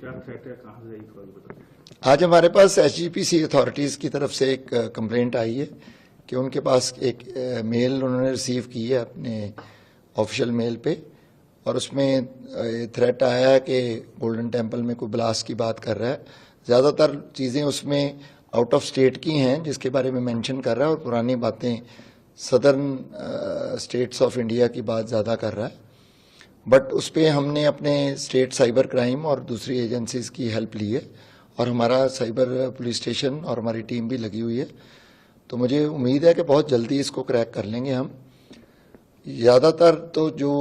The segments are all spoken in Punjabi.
क्या थ्रेट है? आज हमारे पास एच जी अथॉरिटीज़ की तरफ़ से एक कंप्लेंट आई है कि उनके पास एक मेल उन्होंने रिसीव की है अपने ऑफिशियल मेल पे और उसमें थ्रेट आया है कि गोल्डन टेंपल में कोई ब्लास्ट की बात कर रहा है। ज़्यादातर चीज़ें उसमें आउट ऑफ़ स्टेट की हैं, जिसके बारे में मेंशन कर रहा है और पुरानी बातें सदर्न स्टेट्स ऑफ़ इंडिया की बात ज़्यादा कर रहा है। बट उस पर हमने अपने स्टेट साइबर क्राइम और दूसरी एजेंसीज की हेल्प ली है और हमारा साइबर पुलिस स्टेशन और हमारी टीम भी लगी हुई है। तो मुझे उम्मीद है कि बहुत जल्दी इसको क्रैक कर लेंगे हम। ज़्यादातर तो जो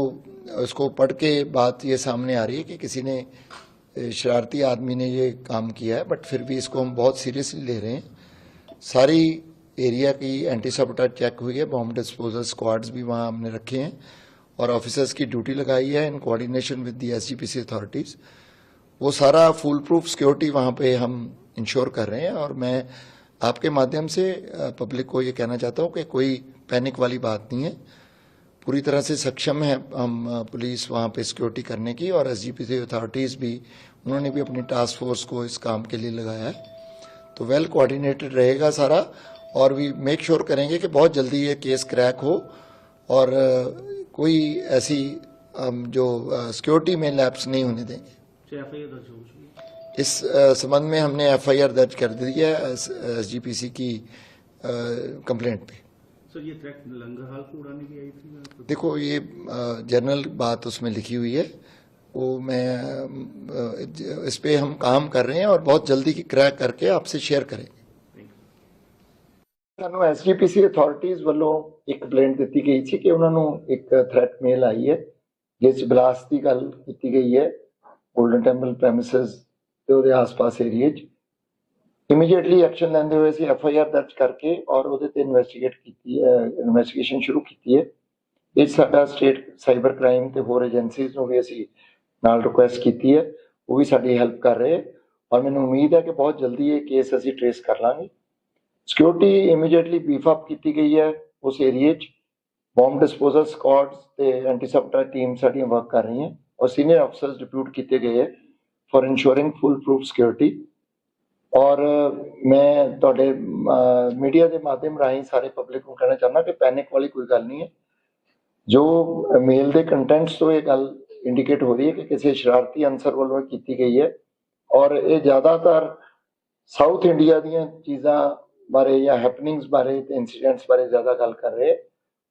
उसको पढ़ के बात ये सामने आ रही है कि किसी ने शरारती आदमी ने ये काम किया है बट फिर भी इसको हम बहुत सीरियसली ले रहे हैं। सारी एरिया की एंटी सबटाज चेक हुई है बॉम्ब डिस्पोजल स्क्वाड्स भी वहाँ हमने रखे हैं। और ऑफिसर्स की ड्यूटी लगाई है in coordination with the SGPC authorities वो सारा फुल प्रूफ सिक्योरिटी वहाँ पे हम इंश्योर कर रहे हैं और मैं आपके माध्यम से पब्लिक को ये कहना चाहता हूँ कि कोई पैनिक वाली बात नहीं है। पूरी तरह से सक्षम है हम पुलिस वहाँ पे सिक्योरिटी करने की और एस अथॉरिटीज़ भी, उन्होंने भी अपनी टास्क फोर्स को इस काम के लिए लगाया है। तो वेल कोऑर्डिनेटेड रहेगा सारा और भी मेक श्योर करेंगे कि बहुत जल्दी ये केस क्रैक हो और कोई ऐसी जो सिक्योरिटी में लैप्स नहीं होने देंगे। है इस संबंध में हमने एफआईआर दर्ज कर दी है एसजीपीसी की कंप्लेंट पे। सर ये थ्रेट लंगर को उड़ाने की आई थी देखो ये जनरल बात उसमें लिखी हुई है। वो मैं इस पे हम काम कर रहे हैं और बहुत जल्दी की क्रैक करके आपसे शेयर you. ਸਾਨੂੰ ਐਸਜੀਪੀਸੀ ਅਥਾਰਟੀਜ਼ ਵੱਲੋਂ ਇੱਕ ਕੰਪਲੇਂਟ ਦਿੱਤੀ ਗਈ ਸੀ ਕਿ ਉਹਨਾਂ ਨੂੰ ਇੱਕ ਥ੍ਰੈਟ ਮੇਲ ਆਈ ਹੈ, ਜਿਸ 'ਚ ਬਲਾਸਟ ਦੀ ਗੱਲ ਕੀਤੀ ਗਈ ਹੈ ਗੋਲਡਨ ਟੈਂਪਲ ਪ੍ਰੈਮਿਸਸ ਤੇ ਉਹਦੇ ਆਸ-ਪਾਸ ਏਰੀਏ 'ਚ। ਇਮੀਡੀਏਟਲੀ ਐਕਸ਼ਨ ਲੈਂਦੇ ਹੋਏ ਅਸੀਂ ਐਫ ਆਈ ਆਰ ਦਰਜ ਕਰਕੇ ਔਰ ਉਹਦੇ ਤੇ ਇਨਵੈਸਟੀਗੇਟ ਕੀਤੀ ਹੈ ਇਨਵੈਸਟੀਗੇਸ਼ਨ ਸ਼ੁਰੂ ਕੀਤੀ ਹੈ। ਇਹ 'ਚ ਸਾਡਾ ਸਟੇਟ ਸਾਈਬਰ ਕ੍ਰਾਈਮ ਤੇ ਹੋਰ ਏਜੰਸੀਜ਼ ਨੂੰ ਵੀ ਅਸੀਂ ਨਾਲ ਰਿਕੁਐਸਟ ਕੀਤੀ ਹੈ। ਉਹ ਵੀ ਸਾਡੀ ਹੈਲਪ ਕਰ ਰਹੇ ਔਰ ਮੈਨੂੰ ਉਮੀਦ ਹੈ ਕਿ ਬਹੁਤ ਜਲਦੀ ਇਹ ਕੇਸ ਅਸੀਂ ਟ੍ਰੇਸ ਕਰ ਲਾਂਗੇ। ਸਿਕਿਉਰਿਟੀ ਇਮੀਡੀਏਟਲੀ ਬੀਫ ਅਪ ਕੀਤੀ ਗਈ ਹੈ ਉਸ ਏਰੀਏ 'ਚ। ਬੰਬ ਡਿਸਪੋਜ਼ਲ ਸਕੁਆਡਸ ਤੇ ਐਂਟੀ ਟੀਮ ਸਾਡੀਆਂ ਵਰਕ ਕਰ ਰਹੀਆਂ। ਔਰ ਸੀਨੀਅਰ ਅਫਸਰਸ ਡਿਪਿਊਟ ਕੀਤੇ ਗਏ ਹੈ ਫॉर ਇਨਸ਼ੋਰਿੰਗ ਫੁੱਲ ਪ੍ਰੂਫ ਸਿਕਿਉਰਿਟੀ ਔਰ ਮੈਂ ਤੁਹਾਡੇ ਮੀਡੀਆ ਦੇ ਮਾਧਿਅਮ ਰਾਹੀਂ ਸਾਰੇ ਪਬਲਿਕ ਨੂੰ ਕਹਿਣਾ ਚਾਹੁੰਦਾ ਕਿ ਪੈਨਿਕ ਵਾਲੀ ਕੋਈ ਗੱਲ ਨਹੀਂ ਹੈ। ਜੋ ਮੇਲ ਦੇ ਕੰਟੈਂਟਸ ਤੋਂ ਇਹ ਗੱਲ ਇੰਡੀਕੇਟ ਹੋ ਰਹੀ ਹੈ ਕਿ ਕਿਸੇ ਸ਼ਰਾਰਤੀ ਅਨਸਰ ਵੱਲੋਂ ਕੀਤੀ ਗਈ ਹੈ। ਔਰ ਇਹ ਜ਼ਿਆਦਾਤਰ ਸਾਊਥ ਇੰਡੀਆ ਦੀਆਂ ਚੀਜ਼ਾਂ ਬਾਰੇ ਜਾਂ ਹੈਪਨਿੰਗਸ ਬਾਰੇ ਤੇ ਇਨਸੀਡੈਂਟਸ ਬਾਰੇ ਜ਼ਿਆਦਾ ਗੱਲ ਕਰ ਰਹੇ।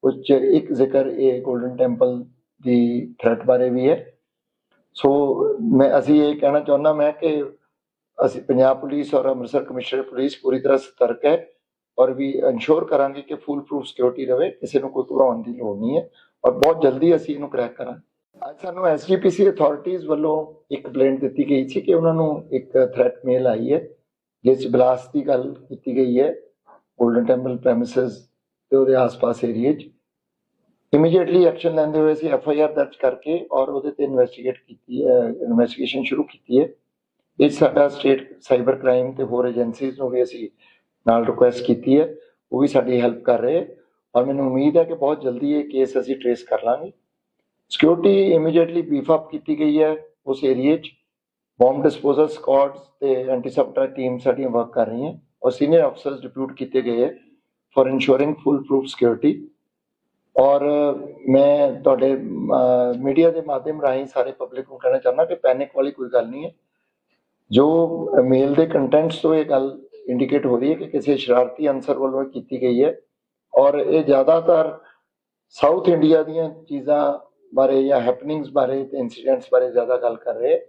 ਉਸ 'ਚ ਇੱਕ ਜ਼ਿਕਰ ਇਹ 골ਡਨ ਟੈਂਪਲ ਦੀ ਥ੍ਰੈਟ ਬਾਰੇ ਵੀ ਹੈ। ਸੋ ਮੈਂ, ਅਸੀਂ ਇਹ ਕਹਿਣਾ ਚਾਹੁੰਦਾ ਮੈਂ ਕਿ ਅਸੀਂ ਪੰਜਾਬ ਪੁਲਿਸ ਔਰ ਅੰਮ੍ਰਿਤਸਰ ਕਮਿਸ਼ਨਰ ਪੁਲਿਸ ਪੂਰੀ ਤਰ੍ਹਾਂ ਸਤਰਕ ਹੈ ਔਰ ਵੀ ਇਨਸ਼ੋਰ ਕਰਾਂਗੇ ਕਿ ਫੁੱਲ ਪ੍ਰੂਫ ਸਿਕਿਉਰਿਟੀ ਰਵੇ, ਕਿਸੇ ਨੂੰ ਕੋਈ ਘਬਰਾਉਣ ਦੀ ਲੋੜ ਨਹੀਂ ਹੈ ਔਰ ਬਹੁਤ ਜਲਦੀ ਅਸੀਂ ਇਹਨੂੰ ਕਰੈਕ ਕਰਾਂਗੇ। ਅੱਜ ਸਾਨੂੰ ਐਸਜੀਪੀਸੀ ਅਥਾਰਟੀਜ਼ ਵੱਲੋਂ ਇੱਕ ਕੰਪਲੇਂਟ ਦਿੱਤੀ ਗਈ ਸੀ ਕਿ ਉਹਨਾਂ ਨੂੰ ਇੱਕ ਥ੍ਰੈਟ ਮੇਲ ਆਈ ਹੈ। ਜਿਸ 'ਚ ਬਲਾਸਟ ਦੀ ਗੱਲ ਕੀਤੀ ਗਈ ਹੈ ਗੋਲਡਨ ਟੈਂਪਲ ਪ੍ਰੈਮਿਸਸ ਤੇ ਉਹਦੇ ਆਸ-ਪਾਸ ਏਰੀਏ 'ਚ ਇਮੀਡੀਏਟਲੀ ਐਕਸ਼ਨ ਲੈਂਦੇ ਹੋਏ ਅਸੀਂ ਐਫ ਆਈ ਆਰ ਦਰਜ ਕਰਕੇ ਔਰ ਉਹਦੇ ਤੇ ਇਨਵੈਸਟੀਗੇਟ ਕੀਤੀ ਹੈ ਇਨਵੈਸਟੀਗੇਸ਼ਨ ਸ਼ੁਰੂ ਕੀਤੀ ਹੈ। ਇਹ 'ਚ ਸਾਡਾ ਸਟੇਟ ਸਾਈਬਰ ਕ੍ਰਾਈਮ ਤੇ ਹੋਰ ਏਜੰਸੀਜ਼ ਨੂੰ ਵੀ ਅਸੀਂ ਨਾਲ ਰਿਕੁਐਸਟ ਕੀਤੀ ਹੈ, ਉਹ ਵੀ ਸਾਡੀ ਹੈਲਪ ਕਰ ਰਹੇ ਔਰ ਮੈਨੂੰ ਉਮੀਦ ਹੈ ਕਿ ਬਹੁਤ ਜਲਦੀ ਇਹ ਕੇਸ ਅਸੀਂ ਟ੍ਰੇਸ ਕਰ ਲਾਂਗੇ। ਸਿਕਿਉਰਿਟੀ ਇਮੀਡੀਏਟਲੀ ਬੀਫ ਅਪ ਕੀਤੀ ਗਈ ਹੈ ਉਸ ਏਰੀਏ 'ਚ। ਬੰਬ ਡਿਸਪੋਜ਼ਲ ਸਕੁਆਡਸ ਤੇ ਐਂਟੀ ਟੀਮ ਸਾਡੀਆਂ ਵਰਕ ਕਰ ਰਹੀਆਂ। ਔਰ ਸੀਨੀਅਰ ਅਫਸਰਸ ਡਿਪਿਊਟ ਕੀਤੇ ਗਏ ਹੈ for ensuring foolproof security ਔਰ ਮੈਂ ਤੁਹਾਡੇ ਮੀਡੀਆ ਦੇ ਮਾਧਿਅਮ ਰਾਹੀਂ ਸਾਰੇ ਪਬਲਿਕ ਨੂੰ ਕਹਿਣਾ ਚਾਹੁੰਦਾ ਕਿ ਪੈਨਿਕ ਵਾਲੀ ਕੋਈ ਗੱਲ ਨਹੀਂ ਹੈ। ਜੋ ਮੇਲ ਦੇ ਕੰਟੈਂਟਸ ਤੋਂ ਇਹ ਗੱਲ ਇੰਡੀਕੇਟ ਹੋ ਰਹੀ ਹੈ ਕਿ ਕਿਸੇ ਸ਼ਰਾਰਤੀ ਅਨਸਰ ਵੱਲੋਂ ਕੀਤੀ ਗਈ ਹੈ। ਔਰ ਇਹ ਜ਼ਿਆਦਾਤਰ ਸਾਊਥ ਇੰਡੀਆ ਦੀਆਂ ਚੀਜ਼ਾਂ ਬਾਰੇ ਜਾਂ ਹੈਪਨਿੰਗਸ ਬਾਰੇ ਤੇ ਇਨਸੀਡੈਂਟਸ ਬਾਰੇ ਜ਼ਿਆਦਾ ਗੱਲ ਕਰ ਰਹੇ ਹੈ।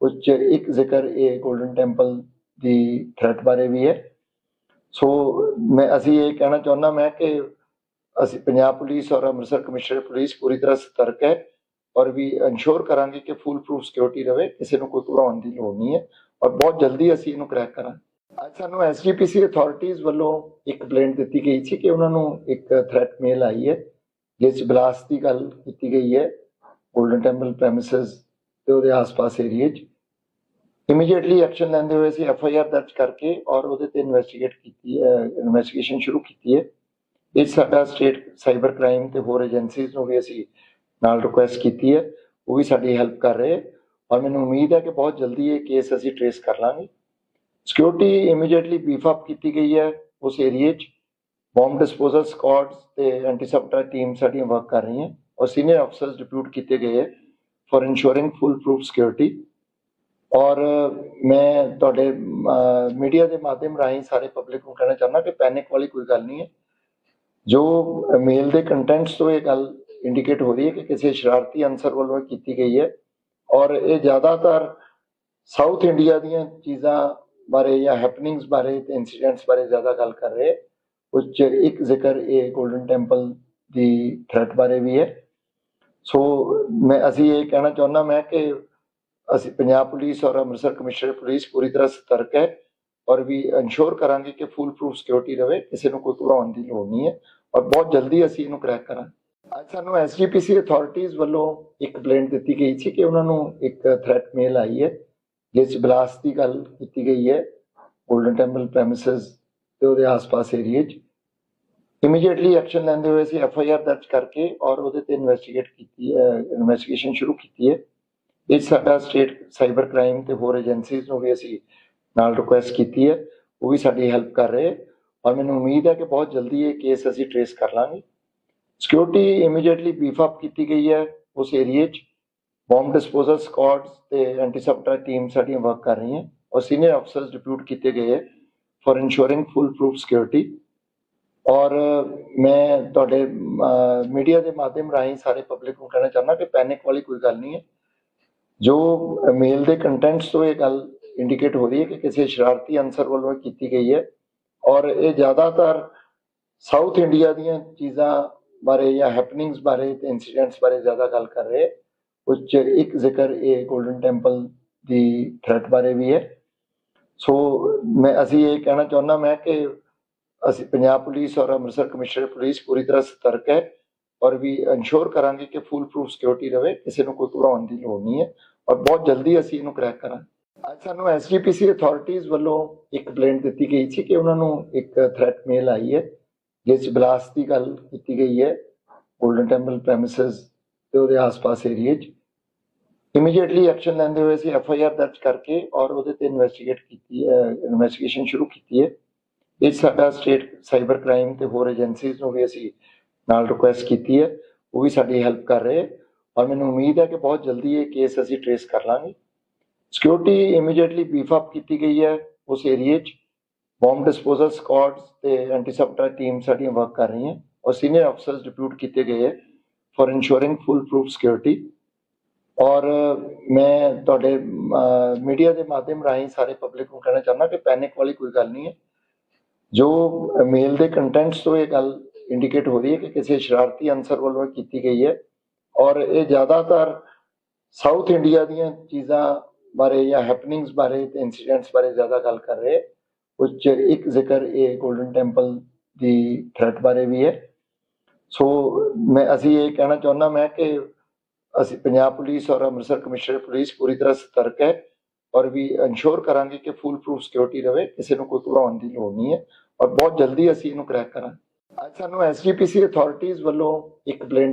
ਉਸ 'ਚ ਇੱਕ ਜ਼ਿਕਰ ਇਹ 골ਡਨ ਟੈਂਪਲ ਦੀ ਥ੍ਰੈਟ ਬਾਰੇ ਵੀ ਹੈ। ਸੋ ਮੈਂ, ਅਸੀਂ ਇਹ ਕਹਿਣਾ ਚਾਹੁੰਦਾ ਮੈਂ ਕਿ ਅਸੀਂ ਪੰਜਾਬ ਪੁਲਿਸ ਔਰ ਅੰਮ੍ਰਿਤਸਰ ਕਮਿਸ਼ਨਰ ਪੁਲਿਸ ਪੂਰੀ ਤਰ੍ਹਾਂ ਸਤਰਕ ਹੈ ਔਰ ਵੀ ਇਨਸ਼ੋਰ ਕਰਾਂਗੇ ਕਿ ਫੁੱਲ ਪ੍ਰੂਫ ਸਿਕਿਉਰਿਟੀ ਰਵੇ, ਕਿਸੇ ਨੂੰ ਕੋਈ ਘਬਰਾਉਣ ਦੀ ਲੋੜ ਨਹੀਂ ਹੈ ਔਰ ਬਹੁਤ ਜਲਦੀ ਅਸੀਂ ਇਹਨੂੰ ਕਰੈਕ ਕਰਾਂਗੇ। ਅੱਜ ਸਾਨੂੰ ਐਸਜੀਪੀਸੀ ਅਥਾਰਟੀਜ਼ ਵੱਲੋਂ ਇੱਕ ਕੰਪਲੇਂਟ ਦਿੱਤੀ ਗਈ ਸੀ ਕਿ ਉਹਨਾਂ ਨੂੰ ਇੱਕ ਥ੍ਰੈਟ ਮੇਲ ਆਈ ਹੈ, ਜਿਸ ਬਲਾਸਟ ਦੀ ਗੱਲ ਕੀਤੀ ਗਈ ਹੈ 골ਡਨ ਟੈਂਪਲ ਪ੍ਰੈਮਿਸਸ ਤੇ ਉਹਦੇ ਆਸ-ਪਾਸ ਏਰੀਏ 'ਚ। ਇਮੀਡੀਏਟਲੀ ਐਕਸ਼ਨ ਲੈਂਦੇ ਹੋਏ ਅਸੀਂ ਐਫ ਆਈ ਆਰ ਦਰਜ ਕਰਕੇ ਔਰ ਉਹਦੇ ਤੇ ਇਨਵੈਸਟੀਗੇਟ ਕੀਤੀ ਹੈ ਇਨਵੈਸਟੀਗੇਸ਼ਨ ਸ਼ੁਰੂ ਕੀਤੀ ਹੈ। ਇਹ 'ਚ ਸਾਡਾ ਸਟੇਟ ਸਾਈਬਰ ਕ੍ਰਾਈਮ ਤੇ ਹੋਰ ਏਜੰਸੀਜ਼ ਨੂੰ ਵੀ ਅਸੀਂ ਨਾਲ ਰਿਕੁਐਸਟ ਕੀਤੀ ਹੈ। ਉਹ ਵੀ ਸਾਡੀ ਹੈਲਪ ਕਰ ਰਹੇ ਔਰ ਮੈਨੂੰ ਉਮੀਦ ਹੈ ਕਿ ਬਹੁਤ ਜਲਦੀ ਇਹ ਕੇਸ ਅਸੀਂ ਟ੍ਰੇਸ ਕਰ ਲਾਂਗੇ। ਸਿਕਿਉਰਿਟੀ ਇਮੀਡੀਏਟਲੀ ਬੀਫ ਅਪ ਕੀਤੀ ਗਈ ਹੈ ਉਸ ਏਰੀਏ 'ਚ। ਬੰਬ ਡਿਸਪੋਜ਼ਲ ਸਕੁਆਡਸ ਤੇ ਐਂਟੀ ਸਬਟਰਾ ਟੀਮ ਸਾਡੀਆਂ ਵਰਕ ਕਰ ਰਹੀਆਂ ਔਰ ਸੀਨੀਅਰ ਅਫਸਰਸ ਡਿਪਿਊਟ ਕੀਤੇ ਗਏ ਹੈ for ensuring foolproof security ਔਰ ਮੈਂ ਤੁਹਾਡੇ ਮੀਡੀਆ ਦੇ ਮਾਧਿਅਮ ਰਾਹੀਂ ਸਾਰੇ ਪਬਲਿਕ ਨੂੰ ਕਹਿਣਾ ਚਾਹੁੰਦਾ ਕਿ ਪੈਨਿਕ ਵਾਲੀ ਕੋਈ ਗੱਲ ਨਹੀਂ ਹੈ। ਜੋ ਮੇਲ ਦੇ ਕੰਟੈਂਟਸ ਤੋਂ ਇਹ ਗੱਲ ਇੰਡੀਕੇਟ ਹੋ ਰਹੀ ਹੈ ਕਿ ਕਿਸੇ ਸ਼ਰਾਰਤੀ ਅਨਸਰ ਵੱਲੋਂ ਇਹ ਕੀਤੀ ਗਈ ਹੈ ਔਰ ਇਹ ਜ਼ਿਆਦਾਤਰ ਸਾਊਥ ਇੰਡੀਆ ਦੀਆਂ ਚੀਜ਼ਾਂ ਬਾਰੇ ਜਾਂ ਹੈਪਨਿੰਗਸ ਬਾਰੇ ਤੇ ਇਨਸੀਡੈਂਟਸ ਬਾਰੇ ਜ਼ਿਆਦਾ ਗੱਲ ਕਰ ਰਹੇ ਉਸ 'ਚ ਇੱਕ ਜ਼ਿਕਰ ਇਹ 골ਡਨ ਟੈਂਪਲ ਦੀ ਥ੍ਰੈਟ ਬਾਰੇ ਵੀ ਹੈ। ਸੋ ਮੈਂ, ਅਸੀਂ ਇਹ ਕਹਿਣਾ ਚਾਹੁੰਦਾ ਮੈਂ ਕਿ ਅਸੀਂ ਪੰਜਾਬ ਪੁਲਿਸ ਔਰ ਅੰਮ੍ਰਿਤਸਰ ਕਮਿਸ਼ਨਰ ਪੁਲਿਸ ਪੂਰੀ ਤਰ੍ਹਾਂ ਸਤਰਕ ਹੈ ਔਰ ਵੀ ਇਨਸ਼ੋਰ ਕਰਾਂਗੇ ਕਿ ਫੁੱਲ ਪ੍ਰੂਫ ਸਿਕਿਉਰਿਟੀ ਰਵੇ, ਕਿਸੇ ਨੂੰ ਕੋਈ ਘਬਰਾਉਣ ਦੀ ਲੋੜ ਨਹੀਂ ਹੈ ਔਰ ਬਹੁਤ ਜਲਦੀ ਅਸੀਂ ਇਹਨੂੰ ਕਰੈਕ ਕਰਾਂਗੇ। ਅੱਜ ਸਾਨੂੰ ਐਸਜੀਪੀਸੀ ਅਥਾਰਟੀਜ਼ ਵੱਲੋਂ ਇੱਕ ਕੰਪਲੇਂਟ ਦਿੱਤੀ ਗਈ ਸੀ ਕਿ ਉਹਨਾਂ ਨੂੰ ਇੱਕ ਥ੍ਰੈਟ ਮੇਲ ਆਈ ਹੈ, ਜਿਸ 'ਚ ਬਲਾਸਟ ਦੀ ਗੱਲ ਕੀਤੀ ਗਈ ਹੈ ਗੋਲਡਨ ਟੈਂਪਲ ਪ੍ਰੈਮਿਸਸ ਤੇ ਉਹਦੇ ਆਸ-ਪਾਸ ਏਰੀਏ 'ਚ। ਇਮੀਡੀਏਟਲੀ ਐਕਸ਼ਨ ਲੈਂਦੇ ਹੋਏ ਅਸੀਂ ਐਫ ਆਈ ਆਰ ਦਰਜ ਕਰਕੇ ਔਰ ਉਹਦੇ ਤੇ ਇਨਵੈਸਟੀਗੇਟ ਕੀਤੀ ਹੈ ਇਨਵੈਸਟੀਗੇਸ਼ਨ ਸ਼ੁਰੂ ਕੀਤੀ ਹੈ। ਇਹ ਸਾਡਾ ਸਟੇਟ ਸਾਈਬਰ ਕ੍ਰਾਈਮ ਤੇ ਹੋਰ ਏਜੰਸੀਜ਼ ਨੂੰ ਵੀ ਅਸੀਂ ਨਾਲ ਰਿਕੁਐਸਟ ਕੀਤੀ ਹੈ, ਉਹ ਵੀ ਸਾਡੀ ਹੈਲਪ ਕਰ ਰਹੇ ਔਰ ਮੈਨੂੰ ਉਮੀਦ ਹੈ ਕਿ ਬਹੁਤ ਜਲਦੀ ਇਹ ਕੇਸ ਅਸੀਂ ਟ੍ਰੇਸ ਕਰ ਲਾਂਗੇ। ਸਿਕਿਉਰਿਟੀ ਇਮੀਡੀਏਟਲੀ ਬੀਫ ਅਪ ਕੀਤੀ ਗਈ ਹੈ ਉਸ ਏਰੀਏ 'ਚ। ਬੰਬ ਡਿਸਪੋਜ਼ਲ ਸਕੁਆਡਸ ਤੇ ਐਂਟੀ ਟੀਮ ਸਾਡੀਆਂ ਵਰਕ ਕਰ ਰਹੀਆਂ ਔਰ ਸੀਨੀਅਰ ਅਫਸਰਸ ਡਿਪਿਊਟ ਕੀਤੇ ਗਏ ਹੈ ਫॉर ਇਨਸ਼ੋਰਿੰਗ ਫੁੱਲ ਪ੍ਰੂਫ ਸਿਕਿਉਰਿਟੀ ਔਰ ਮੈਂ ਤੁਹਾਡੇ ਮੀਡੀਆ ਦੇ ਮਾਧਿਅਮ ਰਾਹੀਂ ਸਾਰੇ ਪਬਲਿਕ ਨੂੰ ਕਹਿਣਾ ਚਾਹੁੰਦਾ ਕਿ ਪੈਨਿਕ ਵਾਲੀ ਕੋਈ ਗੱਲ ਨਹੀਂ ਹੈ। ਜੋ ਮੇਲ ਦੇ ਕੰਟੈਂਟਸ ਤੋਂ ਇਹ ਗੱਲ ਇੰਡੀਕੇਟ ਹੋ ਰਹੀ ਹੈ ਕਿ ਕਿਸੇ ਸ਼ਰਾਰਤੀ ਅਨਸਰ ਵੱਲੋਂ ਇਹ ਕੀਤੀ ਗਈ ਹੈ ਔਰ ਇਹ ਜ਼ਿਆਦਾਤਰ ਸਾਊਥ ਇੰਡੀਆ ਦੀਆਂ ਚੀਜ਼ਾਂ ਬਾਰੇ ਜਾਂ ਹੈਪਨਿੰਗਸ ਬਾਰੇ ਤੇ ਇਨਸੀਡੈਂਟਸ ਬਾਰੇ ਜ਼ਿਆਦਾ ਗੱਲ ਕਰ ਰਹੇ ਉਸ 'ਚ ਇੱਕ ਜ਼ਿਕਰ ਇਹ 골ਡਨ ਟੈਂਪਲ ਦੀ ਥ੍ਰੈਟ ਬਾਰੇ ਵੀ ਹੈ। ਸੋ ਮੈਂ ਅਸੀਂ ਇਹ ਕਹਿਣਾ ਚਾਹੁੰਦਾ ਮੈਂ ਕਿ ਅਸੀਂ ਪੰਜਾਬ ਪੁਲਿਸ ਔਰ ਅੰਮ੍ਰਿਤਸਰ ਕਮਿਸ਼ਨਰ ਪੁਲਿਸ ਪੂਰੀ ਤਰ੍ਹਾਂ ਸਤਰਕ ਹੈ। ਔਰ ਵੀ ਇਨਸ਼ੋਰ ਕਰਾਂਗੇ ਕਿ ਫੁੱਲ ਪ੍ਰੂਫ ਸਿਕਿਉਰਿਟੀ ਰਵੇ, ਕਿਸੇ ਨੂੰ ਕੋਈ ਘਬਰਾਉਣ ਦੀ ਲੋੜ ਨਹੀਂ ਹੈ ਔਰ ਬਹੁਤ ਜਲਦੀ ਅਸੀਂ ਇਹਨੂੰ ਕਰੈਕ ਕਰਾਂਗੇ। ਅੱਜ ਸਾਨੂੰ ਐਸਜੀਪੀਸੀ ਅਥਾਰਟੀਜ਼ ਵੱਲੋਂ ਇੱਕ ਕੰਪਲੇਂਟ ਦਿੱਤੀ ਗਈ ਸੀ ਕਿ ਉਹਨਾਂ ਨੂੰ ਇੱਕ ਥ੍ਰੈਟ ਮੇਲ ਆਈ ਹੈ, ਜਿਸ 'ਚ ਬਲਾਸਟ ਦੀ ਗੱਲ ਕੀਤੀ ਗਈ ਹੈ ਗੋਲਡਨ ਟੈਂਪਲ ਪ੍ਰੈਮਿਸਸ ਤੇ ਉਹਦੇ ਆਸ-ਪਾਸ ਏਰੀਏ 'ਚ। ਇਮੀਡੀਏਟਲੀ ਐਕਸ਼ਨ ਲੈਂਦੇ ਹੋਏ ਅਸੀਂ ਐਫ ਆਈ ਆਰ ਦਰਜ ਕਰਕੇ ਔਰ ਉਹਦੇ ਤੇ ਇਨਵੈਸਟੀਗੇਟ ਕੀਤੀ ਹੈ ਇਨਵੈਸਟੀਗੇਸ਼ਨ ਸ਼ੁਰੂ ਕੀਤੀ ਹੈ। ਇਹ ਸਾਡਾ ਸਟੇਟ ਸਾਈਬਰ ਕ੍ਰਾਈਮ ਤੇ ਹੋਰ ਏਜੰਸੀਜ਼ ਨੂੰ ਵੀ ਅਸੀਂ ਨਾਲ ਰਿਕੁਐਸਟ ਕੀਤੀ ਹੈ, ਉਹ ਵੀ ਸਾਡੀ ਹੈਲਪ ਕਰ ਰਹੇ ਔਰ ਮੈਨੂੰ ਉਮੀਦ ਹੈ ਕਿ ਬਹੁਤ ਜਲਦੀ ਇਹ ਕੇਸ ਅਸੀਂ ਟ੍ਰੇਸ ਕਰ ਲਾਂਗੇ। ਸਿਕਿਉਰਿਟੀ ਇਮੀਡੀਏਟਲੀ ਬੀਫ ਅਪ ਕੀਤੀ ਗਈ ਹੈ ਉਸ ਏਰੀਏ 'ਚ। ਬੰਬ ਡਿਸਪੋਜ਼ਲ ਸਕੁਆਡਸ ਤੇ ਐਂਟੀ ਟੀਮ ਸਾਡੀਆਂ ਵਰਕ ਕਰ ਰਹੀਆਂ ਔਰ ਸੀਨੀਅਰ ਅਫਸਰਸ ਡਿਪਿਊਟ ਕੀਤੇ ਗਏ ਹੈ ਫॉर ਇਨਸ਼ੋਰਿੰਗ ਫੁੱਲ ਪ੍ਰੂਫ ਸਿਕਿਉਰਿਟੀ ਔਰ ਮੈਂ ਤੁਹਾਡੇ ਮੀਡੀਆ ਦੇ ਮਾਧਿਅਮ ਰਾਹੀਂ ਸਾਰੇ ਪਬਲਿਕ ਨੂੰ ਕਹਿਣਾ ਚਾਹੁੰਦਾ ਕਿ ਪੈਨਿਕ ਵਾਲੀ ਕੋਈ ਗੱਲ ਨਹੀਂ ਹੈ। ਜੋ ਮੇਲ ਦੇ ਕੰਟੈਂਟਸ ਤੋਂ ਇਹ ਗੱਲ ਇੰਡੀਕੇਟ ਹੋ ਰਹੀ ਹੈ ਕਿ ਕਿਸੇ ਸ਼ਰਾਰਤੀ ਅਨਸਰ ਵੱਲੋਂ ਇਹ ਕੀਤੀ ਗਈ ਹੈ ਔਰ ਇਹ ਜ਼ਿਆਦਾਤਰ ਸਾਊਥ ਇੰਡੀਆ ਦੀਆਂ ਚੀਜ਼ਾਂ ਬਾਰੇ ਜਾਂ ਹੈਪਨਿੰਗਸ ਬਾਰੇ ਤੇ ਇਨਸੀਡੈਂਟਸ ਬਾਰੇ ਜ਼ਿਆਦਾ ਗੱਲ ਕਰ ਰਹੇ ਉਸ 'ਚ ਇੱਕ ਜ਼ਿਕਰ ਇਹ 골ਡਨ ਟੈਂਪਲ ਦੀ ਥ੍ਰੈਟ ਬਾਰੇ ਵੀ ਹੈ ਸੋ ਮੈਂ ਅਸੀਂ ਇਹ ਕਹਿਣਾ ਚਾਹੁੰਦਾ ਮੈਂ ਕਿ ਅਸੀਂ ਪੰਜਾਬ ਪੁਲਿਸ ਔਰ ਅੰਮ੍ਰਿਤਸਰ ਕਮਿਸ਼ਨਰ ਪੁਲਿਸ ਪੂਰੀ ਤਰ੍ਹਾਂ ਸਤਰਕ ਹੈ ਔਰ ਵੀ ਇਨਸ਼ੋਰ ਕਰਾਂਗੇ ਕਿ ਫੁੱਲ ਪ੍ਰੂਫ ਸਿਕਿਉਰਿਟੀ ਰਵੇ ਕਿਸੇ ਨੂੰ ਕੋਈ ਘਬਰਾਉਣ ਦੀ ਲੋੜ ਨਹੀਂ ਹੈ ਔਰ ਬਹੁਤ ਜਲਦੀ ਅਸੀਂ ਇਹਨੂੰ ਕਰੈਕ ਕਰਾਂਗੇ ਅੱਜ ਸਾਨੂੰ ਐਸਜੀਪੀਸੀ ਅਥਾਰਟੀਜ਼ ਵੱਲੋਂ ਇੱਕ ਕੰਪਲੇਂਟ